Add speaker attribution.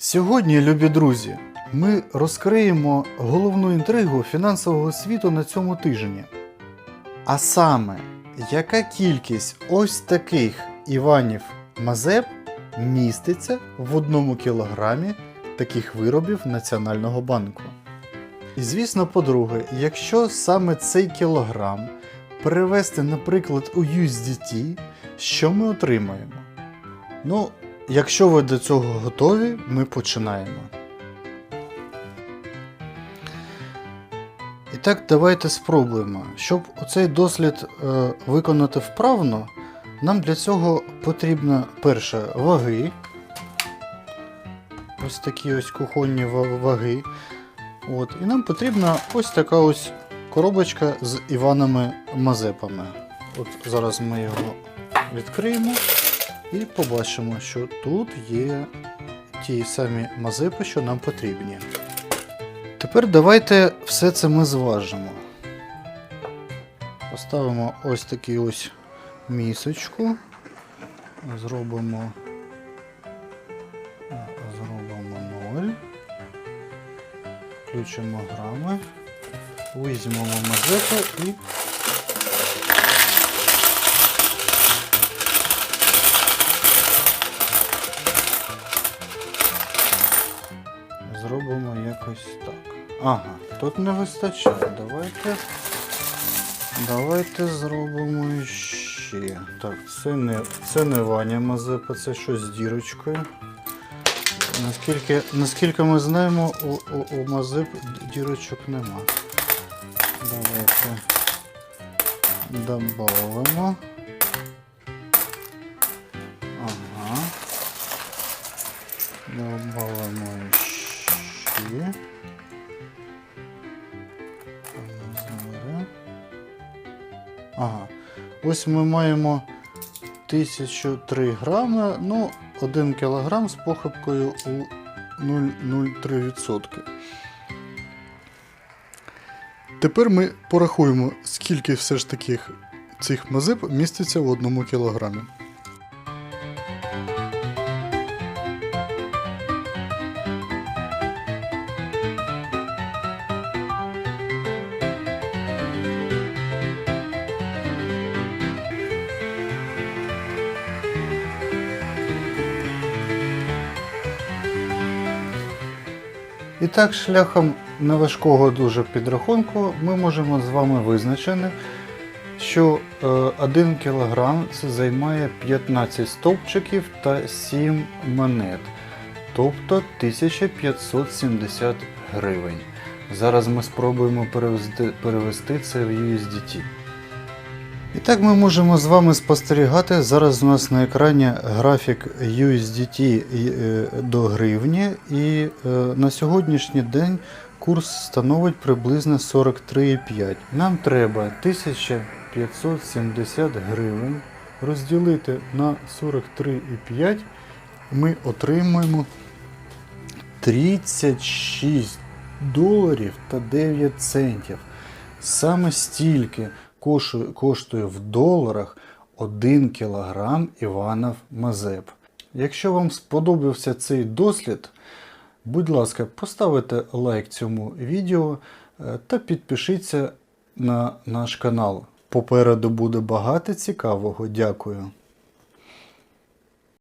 Speaker 1: Сьогодні, любі друзі, ми розкриємо головну інтригу фінансового світу на цьому тижні. А саме, яка кількість ось таких Іванів Мазеп міститься в одному кілограмі таких виробів Національного банку? І звісно, по-друге, якщо саме цей кілограм перевести, наприклад, у USDT, що ми отримаємо? Ну, якщо ви до цього готові, ми починаємо. І так, давайте спробуємо. Щоб оцей дослід е, виконати вправно, нам для цього потрібно перше ваги. Ось такі ось кухонні ваги. От. І нам потрібна ось така ось коробочка з Іванами Мазепами. От зараз ми його відкриємо і побачимо, що тут є ті самі мазепи, що нам потрібні. Тепер давайте все це ми зважимо. Поставимо ось таку ось місочку. Зробимо. Зробимо 0. Включимо грами. Візьмемо мазепу і зробимо якось так. Ага, тут не вистачає. Давайте. Давайте зробимо ще. Так, це не, це не Ваня Мазепа, це щось з дірочкою. Наскільки, наскільки ми знаємо, у, у, у Мазеп дірочок нема. Давайте додамо. Ага. Добавимо ще. Зараз. Ага. Ось ми маємо 1003 грами, ну, 1 кілограм з похибкою у 0,03%. Тепер ми порахуємо, скільки все ж таких цих мазеп міститься в одному кілограмі. І так, шляхом неважкого дуже підрахунку, ми можемо з вами визначити, що 1 кг це займає 15 стовпчиків та 7 монет, тобто 1570 гривень. Зараз ми спробуємо перевести, перевести це в USDT. І так ми можемо з вами спостерігати. Зараз у нас на екрані графік USDT е, до гривні, і е, на сьогоднішній день курс становить приблизно 43,5. Нам треба 1570 гривень розділити на 43,5. Ми отримаємо 36 доларів та 9 центів. Саме стільки коштує в доларах 1 кілограм Іванов Мазеп. Якщо вам сподобався цей дослід, будь ласка, поставте лайк цьому відео е, та підпишіться на наш канал. Попереду буде багато цікавого. Дякую.